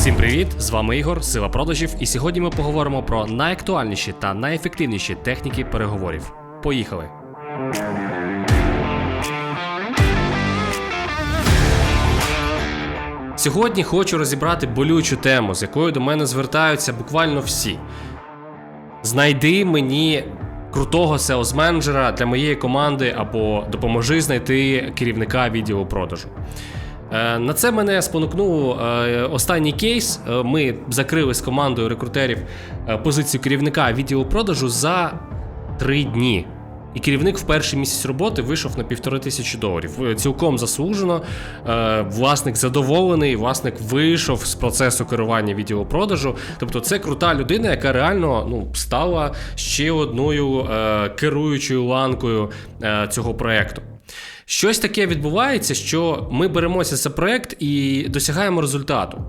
Всім привіт! З вами Ігор, Сила продажів, і сьогодні ми поговоримо про найактуальніші та найефективніші техніки переговорів. Поїхали! Сьогодні хочу розібрати болючу тему, з якою до мене звертаються буквально всі. Знайди мені крутого селс-менеджера для моєї команди або допоможи знайти керівника відділу продажу. Е, На це мене спонукнув е, останній кейс. Е, Ми закрили з командою рекрутерів позицію керівника відділу продажу за три дні. І керівник в перший місяць роботи вийшов на півтори тисячі доларів. Цілком заслужено. Власник задоволений, власник вийшов з процесу керування відділу продажу. Тобто, це крута людина, яка реально ну, стала ще одною керуючою ланкою цього проекту. Щось таке відбувається, що ми беремося за проект і досягаємо результату.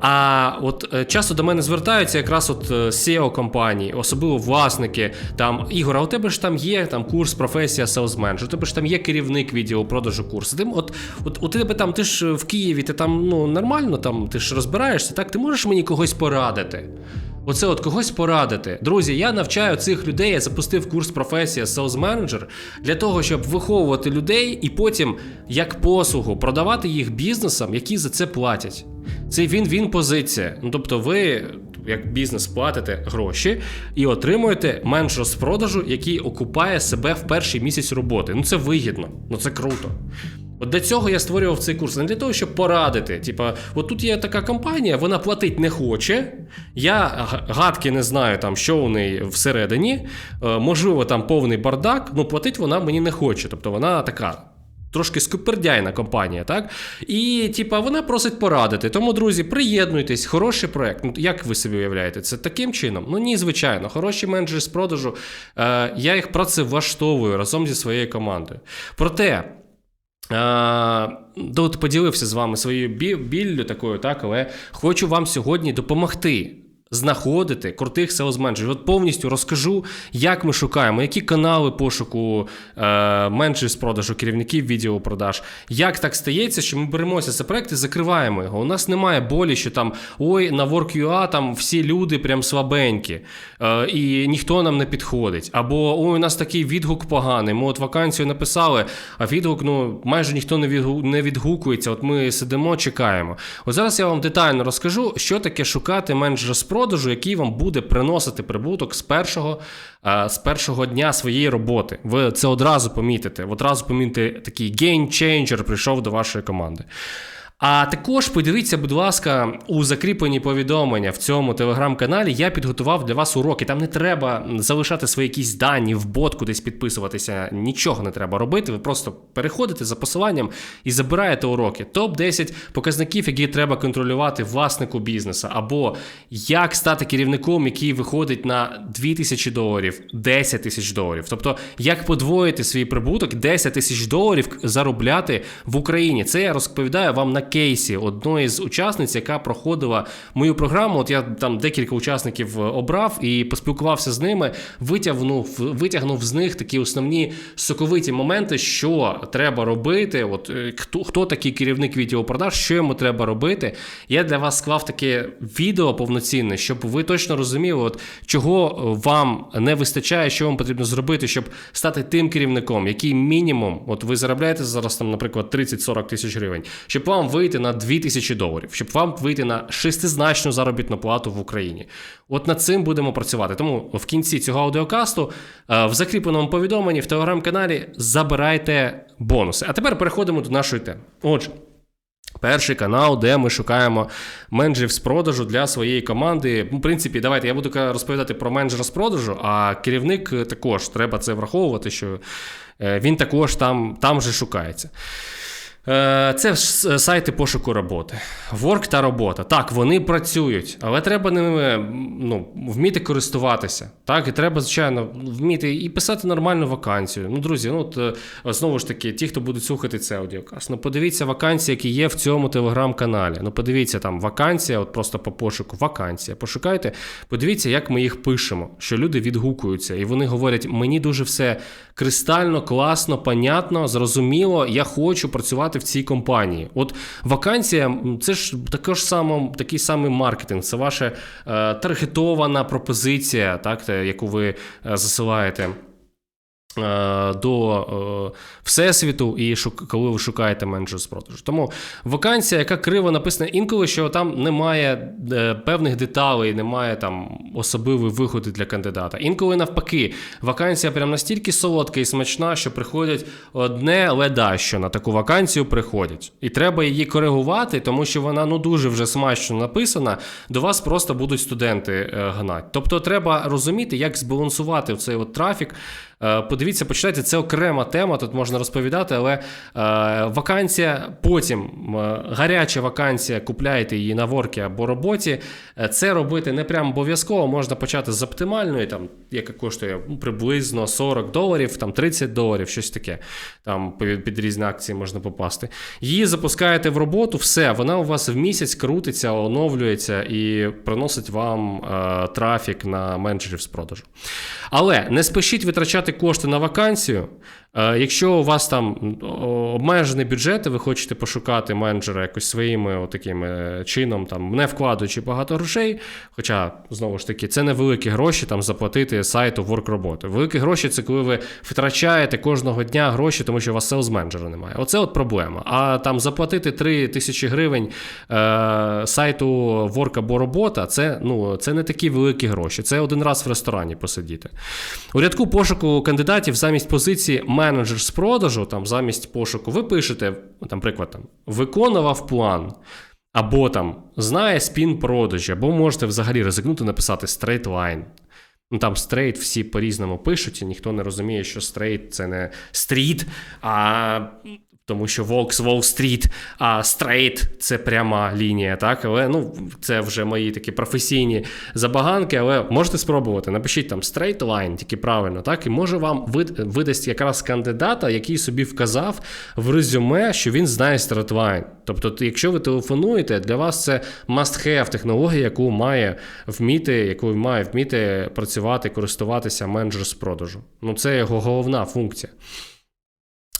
А от е, часто до мене звертаються якраз от е, SEO компанії, особливо власники. Там Ігор, а у тебе ж там є там курс професія Sales у тебе ж там є керівник відділу продажу курсу. Ти от, от у тебе там ти ж в Києві, ти там ну нормально, там ти ж розбираєшся, так ти можеш мені когось порадити. Оце от когось порадити. Друзі, я навчаю цих людей. Я запустив курс професія Sales Manager для того, щоб виховувати людей і потім, як послугу, продавати їх бізнесам, які за це платять. Це він-він позиція. Ну тобто, ви як бізнес платите гроші і отримуєте менеджера з продажу, який окупає себе в перший місяць роботи. Ну це вигідно, ну це круто. От для цього я створював цей курс, не для того, щоб порадити. Типа, от тут є така компанія, вона платить не хоче. Я гадки не знаю, там, що у неї всередині. Е, можливо, там повний бардак, ну платить вона мені не хоче. Тобто вона така. Трошки скупердяйна компанія, так? І, типа, вона просить порадити. Тому, друзі, приєднуйтесь, хороший проект. Ну, як ви собі уявляєте, це таким чином? Ну ні, звичайно, хороші менеджери з продажу. Е, я їх працевлаштовую разом зі своєю командою. Проте. Е, Тут поділився з вами своєю бі- біллю такою, так, але хочу вам сьогодні допомогти. Знаходити крутих селс-менеджерів. От повністю розкажу, як ми шукаємо, які канали пошуку е, менеджерів з продажу, керівників відділу продаж. Як так стається, що ми беремося за проект і закриваємо його. У нас немає болі, що там ой, на Work.ua там всі люди прям слабенькі, е, і ніхто нам не підходить. Або ой, у нас такий відгук поганий. Ми от вакансію написали, а відгук ну майже ніхто не відгу- не відгукується. От ми сидимо, чекаємо. От зараз я вам детально розкажу, що таке шукати менеджера з продажу, який вам буде приносити прибуток з першого, е, з першого дня своєї роботи. Ви це одразу помітите. Одразу помітите, такий геймчейнджер прийшов до вашої команди. А також подивіться, будь ласка, у закріплені повідомлення в цьому телеграм-каналі я підготував для вас уроки. Там не треба залишати свої якісь дані в бот, кудись підписуватися. Нічого не треба робити. Ви просто переходите за посиланням і забираєте уроки. Топ 10 показників, які треба контролювати власнику бізнесу, або як стати керівником, який виходить на 2000 доларів, 10 тисяч доларів. Тобто, як подвоїти свій прибуток, 10 тисяч доларів заробляти в Україні. Це я розповідаю вам на кейсі одної з учасниць, яка проходила мою програму. От я там декілька учасників е, обрав і поспілкувався з ними, витягнув, витягнув з них такі основні соковиті моменти, що треба робити. От е, хто, хто такий керівник відділу продаж, що йому треба робити. Я для вас склав таке відео повноцінне, щоб ви точно розуміли, от чого вам не вистачає, що вам потрібно зробити, щоб стати тим керівником, який мінімум, от ви заробляєте зараз там, наприклад, 30-40 тисяч гривень, щоб вам вийти на 2 тисячі доларів, щоб вам вийти на шестизначну заробітну плату в Україні. От над цим будемо працювати. Тому в кінці цього аудіокасту е, в закріпленому повідомленні в телеграм-каналі забирайте бонуси. А тепер переходимо до нашої теми. Отже. Перший канал, де ми шукаємо менеджерів з продажу для своєї команди. В принципі, давайте я буду розповідати про менеджера з продажу, а керівник е, також треба це враховувати, що е, він також там, там же шукається. Е, Це сайти пошуку роботи. Work та робота. Так, вони працюють, але треба ними ну, вміти користуватися. Так, і треба, звичайно, вміти і писати нормальну вакансію. Ну, друзі, ну от е, знову ж таки, ті, хто будуть слухати це аудіокаст, ну подивіться вакансії, які є в цьому телеграм-каналі. Ну, подивіться там вакансія, от просто по пошуку, вакансія. Пошукайте, подивіться, як ми їх пишемо, що люди відгукуються, і вони говорять: мені дуже все кристально, класно, понятно, зрозуміло, я хочу працювати працювати в цій компанії. От вакансія це ж також само, такий самий маркетинг, це ваша е, таргетована пропозиція, так, яку ви е, засилаєте. Е, До е, всесвіту, і коли ви шукаєте менеджер з продажу. Тому вакансія, яка криво написана, інколи що там немає е, певних деталей, немає там особливої вигоди для кандидата. Інколи навпаки, вакансія прям настільки солодка і смачна, що приходять одне леда, що на таку вакансію приходять. І треба її коригувати, тому що вона ну дуже вже смачно написана. До вас просто будуть студенти гнати. Тобто треба розуміти, як збалансувати цей от трафік. Е, Подивіться, почитайте, це окрема тема, тут можна розповідати, але е, вакансія потім, е, гаряча вакансія, купляєте її на воркі або роботі. Це робити не прям обов'язково, можна почати з оптимальної, там, яка коштує ну, приблизно 40 доларів, там 30 доларів, щось таке. Там під, різні акції можна попасти. Її запускаєте в роботу, все, вона у вас в місяць крутиться, оновлюється і приносить вам трафік на менеджерів з продажу. Але не спішіть витрачати кошти на вакансію. Е, Якщо у вас там обмежений бюджет, і ви хочете пошукати менеджера якось своїми таким чином, там не вкладаючи багато грошей. Хоча, знову ж таки, це не великі гроші там заплатити сайту ворк роботи. Великі гроші це коли ви витрачаєте кожного дня гроші, тому що у вас селс менеджера немає. Оце от проблема. А там заплатити 3 тисячі гривень е, сайту ворк або робота, це, ну, це не такі великі гроші. Це один раз в ресторані посидіти. У рядку пошуку кандидатів замість позиції менеджер з продажу, там замість пошуку, ви пишете, там, приклад, там, виконував план. Або там знає спін продажі, або можете взагалі ризикнути написати straight line. Ну там стрейт всі по-різному пишуть, і ніхто не розуміє, що стрейт це не стріт, а тому що Wall Street, а straight – це пряма лінія, так? Але ну, це вже мої такі професійні забаганки, але можете спробувати. Напишіть там straight line, тільки правильно, так? І може вам вид- видасть якраз кандидата, який собі вказав в резюме, що він знає line. Тобто, якщо ви телефонуєте, для вас це must-have технологія, яку має вміти, яку має вміти працювати, користуватися менеджер з продажу. Ну, це його головна функція.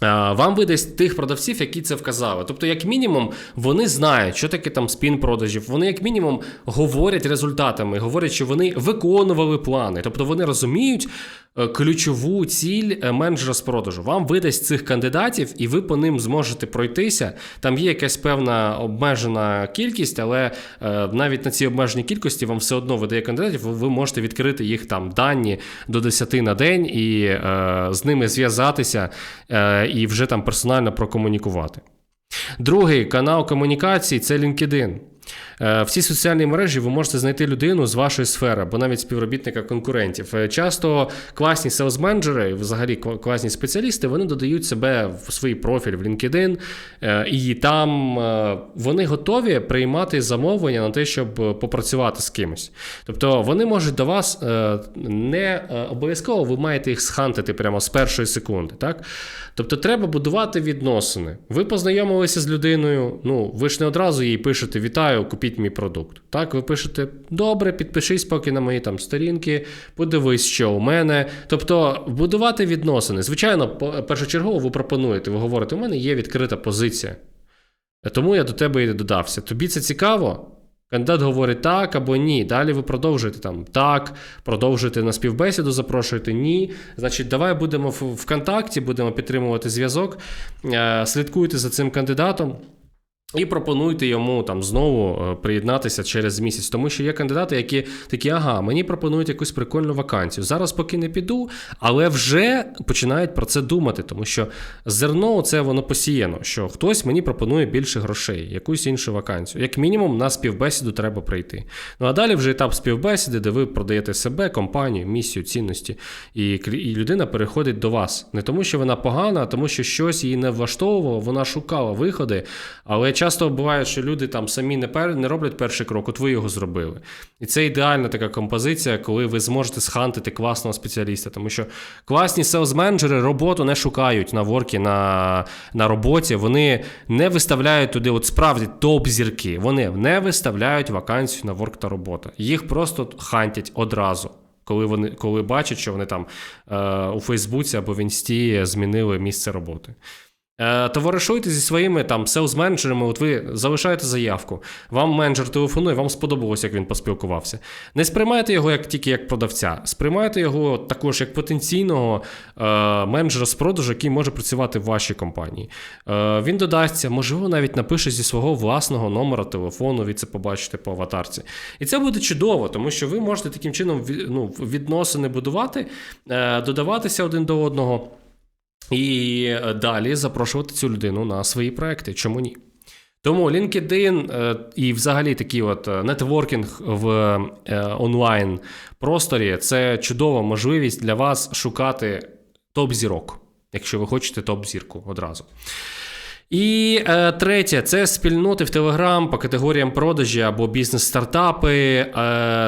А, Вам видасть тих продавців, які це вказали. Тобто, як мінімум, вони знають, що таке там спін продажів. Вони, як мінімум, говорять результатами, говорять, що вони виконували плани. Тобто вони розуміють е, ключову ціль е, менеджера з продажу. Вам видасть цих кандидатів, і ви по ним зможете пройтися. Там є якась певна обмежена кількість, але е, навіть на цій обмеженій кількості вам все одно видає кандидатів. Ви, можете відкрити їх там дані до 10 на день і е, з ними зв'язатися е, і вже там персонально прокомунікувати. Другий канал комунікації це LinkedIn. Е, В цій соціальній мережі ви можете знайти людину з вашої сфери або навіть співробітника конкурентів. Е, Часто класні селс-менеджери, взагалі класні спеціалісти, вони додають себе в свій профіль в LinkedIn, е, і там вони готові приймати замовлення на те, щоб попрацювати з кимось. Тобто вони можуть до вас не обов'язково ви маєте їх схантити прямо з першої секунди. Так? Тобто треба будувати відносини. Ви познайомилися з людиною, ну ви ж не одразу їй пишете Вітаю, купіть мій продукт. Так, ви пишете добре, підпишись поки на мої там сторінки, подивись, що у мене. Тобто, будувати відносини. Звичайно, першочергово ви пропонуєте, ви говорите, у мене є відкрита позиція. Тому я до тебе і додався. Тобі це цікаво? Кандидат говорить так або ні. Далі ви продовжуєте там так, продовжуєте на співбесіду, запрошуєте ні. Значить, давай будемо в, в контакті, будемо підтримувати зв'язок, е, слідкуйте за цим кандидатом. І пропонуйте йому там знову е, приєднатися через місяць, тому що є кандидати, які такі, ага, мені пропонують якусь прикольну вакансію. Зараз поки не піду, але вже починають про це думати, тому що зерно це воно посіяно, що хтось мені пропонує більше грошей, якусь іншу вакансію. Як мінімум, на співбесіду треба прийти. Ну а далі вже етап співбесіди, де ви продаєте себе, компанію, місію, цінності, і, і людина переходить до вас. Не тому, що вона погана, а тому, що щось її не влаштовувало, вона шукала виходи. Але часто буває, що люди там самі не, пер... не роблять перший крок, от ви його зробили. І це ідеальна така композиція, коли ви зможете схантити класного спеціаліста. Тому що класні селс-менеджери роботу не шукають на воркі, на, на роботі. Вони не виставляють туди, от справді топ-зірки. Вони не виставляють вакансію на ворк та робота. Їх просто хантять одразу. Коли вони коли бачать, що вони там е, у Фейсбуці або в Інсті змінили місце роботи. Е, Товаришуйте зі своїми там селс-менеджерами, от ви залишаєте заявку. Вам менеджер телефонує, вам сподобалось, як він поспілкувався. Не сприймайте його як тільки як продавця, сприймайте його також як потенційного е, менеджера з продажу, який може працювати в вашій компанії. Е, він додасться, можливо, навіть напише зі свого власного номера телефону, ви це побачите по аватарці. І це буде чудово, тому що ви можете таким чином ну, відносини будувати, е, додаватися один до одного. І е, далі запрошувати цю людину на свої проекти. Чому ні? Тому LinkedIn е, і взагалі такий от е, нетворкінг в онлайн просторі це чудова можливість для вас шукати топ-зірок, якщо ви хочете топ-зірку одразу. І е, третє це спільноти в Telegram по категоріям продажі або бізнес-стартапи. Е,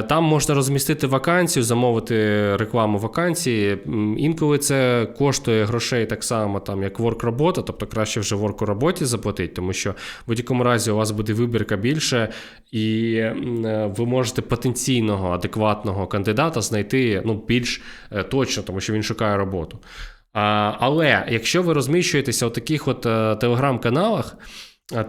там можна розмістити вакансію, замовити рекламу вакансії. Інколи це коштує грошей так само, там, як ворк-робота, тобто краще вже ворку роботі заплатити, тому що в будь-якому разі у вас буде вибірка більше, і е, ви можете потенційного адекватного кандидата знайти ну, більш е, точно, тому що він шукає роботу. Але якщо ви розміщуєтеся у таких от е, телеграм-каналах,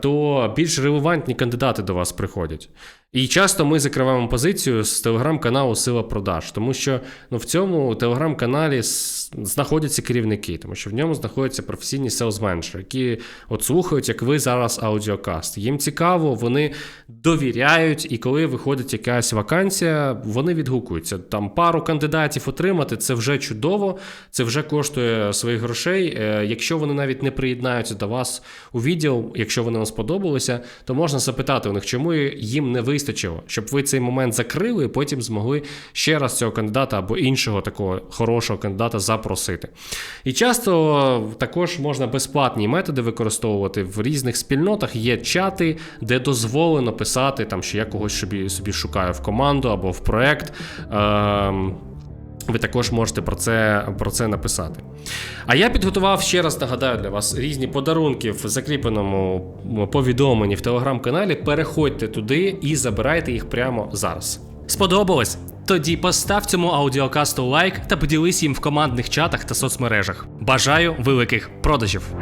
то більш релевантні кандидати до вас приходять. І часто ми закриваємо позицію з телеграм-каналу Сила продаж, тому що ну, в цьому телеграм-каналі знаходяться керівники, тому що в ньому знаходяться професійні селс-менеджери, які от слухають, як ви зараз аудіокаст. Їм цікаво, вони довіряють, і коли виходить якась вакансія, вони відгукуються. Там пару кандидатів отримати це вже чудово, це вже коштує своїх грошей. Е, Якщо вони навіть не приєднаються до вас у відділ, якщо вони вам сподобалися, то можна запитати у них, чому їм не вистачило, щоб ви цей момент закрили, і потім змогли ще раз цього кандидата або іншого такого хорошого кандидата запросити. І часто також можна безплатні методи використовувати в різних спільнотах. Є чати, де дозволено писати, там, що я когось собі, собі шукаю в команду або в проект. Ем, ви також можете про це, про це написати. А я підготував ще раз нагадаю для вас різні подарунки в закріпленому повідомленні в телеграм-каналі. Переходьте туди і забирайте їх прямо зараз. Сподобалось? Тоді постав цьому аудіокасту лайк та поділись їм в командних чатах та соцмережах. Бажаю великих продажів!